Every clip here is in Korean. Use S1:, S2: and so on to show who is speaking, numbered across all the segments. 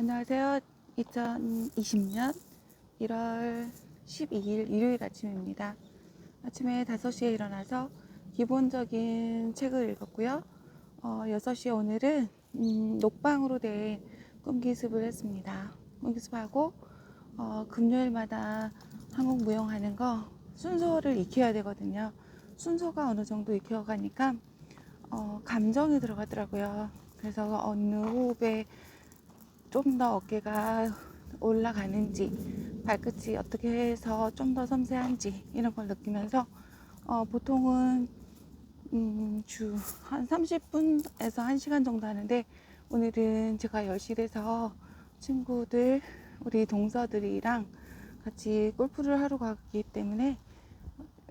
S1: 안녕하세요. 2020년 1월 12일 일요일 아침입니다. 아침에 5시에 일어나서 기본적인 책을 읽었고요. 어, 6시에 오늘은 음, 녹방으로 된 꿈기습을 했습니다. 꿈기습하고 어, 금요일마다 한국 무용하는 거 순서를 익혀야 되거든요. 순서가 어느 정도 익혀가니까 어, 감정이 들어가더라고요. 그래서 어느 호흡에 좀 더 어깨가 올라가는지 발끝이 어떻게 해서 좀 더 섬세한지 이런 걸 느끼면서 어, 보통은 음, 주 한 30분에서 1시간 정도 하는데 오늘은 제가 열실해서 친구들 우리 동서들이랑 같이 골프를 하러 가기 때문에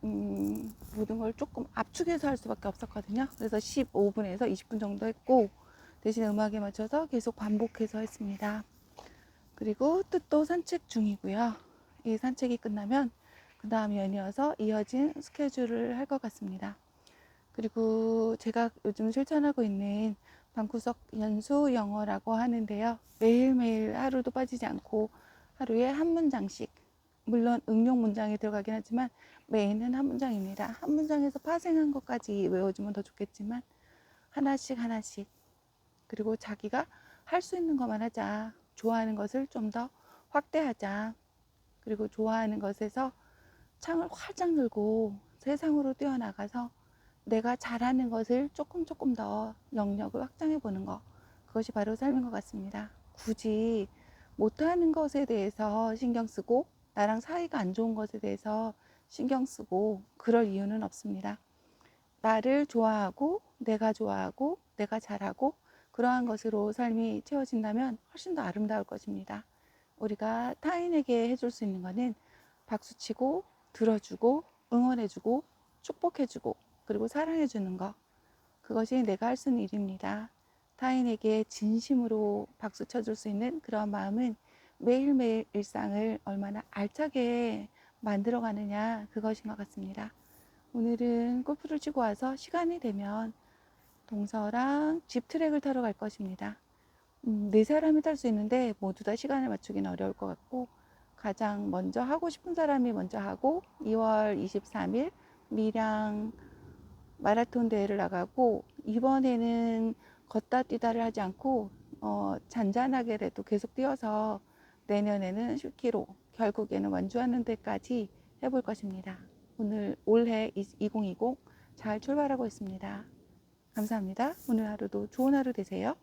S1: 음, 모든 걸 조금 압축해서 할 수밖에 없었거든요. 그래서 15분에서 20분 정도 했고 대신 음악에 맞춰서 계속 반복해서 했습니다. 그리고 뜻도 산책 중이고요. 이 산책이 끝나면 그 다음 연이어서 이어진 스케줄을 할 것 같습니다. 그리고 제가 요즘 실천하고 있는 방구석 연수 영어라고 하는데요. 매일매일 하루도 빠지지 않고 하루에 한 문장씩 물론 응용 문장이 들어가긴 하지만 메인은 한 문장입니다. 한 문장에서 파생한 것까지 외워주면 더 좋겠지만 하나씩 하나씩 그리고 자기가 할 수 있는 것만 하자. 좋아하는 것을 좀 더 확대하자. 그리고 좋아하는 것에서 창을 활짝 열고 세상으로 뛰어나가서 내가 잘하는 것을 조금 조금 더 영역을 확장해 보는 것. 그것이 바로 삶인 것 같습니다. 굳이 못하는 것에 대해서 신경 쓰고 나랑 사이가 안 좋은 것에 대해서 신경 쓰고 그럴 이유는 없습니다. 나를 좋아하고 내가 좋아하고 내가 잘하고 그러한 것으로 삶이 채워진다면 훨씬 더 아름다울 것입니다. 우리가 타인에게 해줄 수 있는 것은 박수치고 들어주고 응원해주고 축복해주고 그리고 사랑해주는 것 그것이 내가 할 수 있는 일입니다. 타인에게 진심으로 박수 쳐줄 수 있는 그런 마음은 매일매일 일상을 얼마나 알차게 만들어 가느냐 그것인 것 같습니다. 오늘은 골프를 치고 와서 시간이 되면 동서랑 집 트랙을 타러 갈 것입니다. 음, 네 사람이 탈 수 있는데 모두 다 시간을 맞추기는 어려울 것 같고 가장 먼저 하고 싶은 사람이 먼저 하고 2월 23일 밀양 마라톤 대회를 나가고 이번에는 걷다 뛰다를 하지 않고 어, 잔잔하게라도 계속 뛰어서 내년에는 10km 결국에는 완주하는 데까지 해볼 것입니다. 오늘 올해 2020 잘 출발하고 있습니다. 감사합니다. 오늘 하루도 좋은 하루 되세요.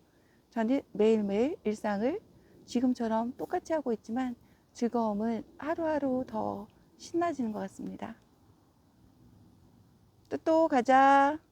S1: 저는 매일매일 일상을 지금처럼 똑같이 하고 있지만 즐거움은 하루하루 더 신나지는 것 같습니다. 또 또 가자.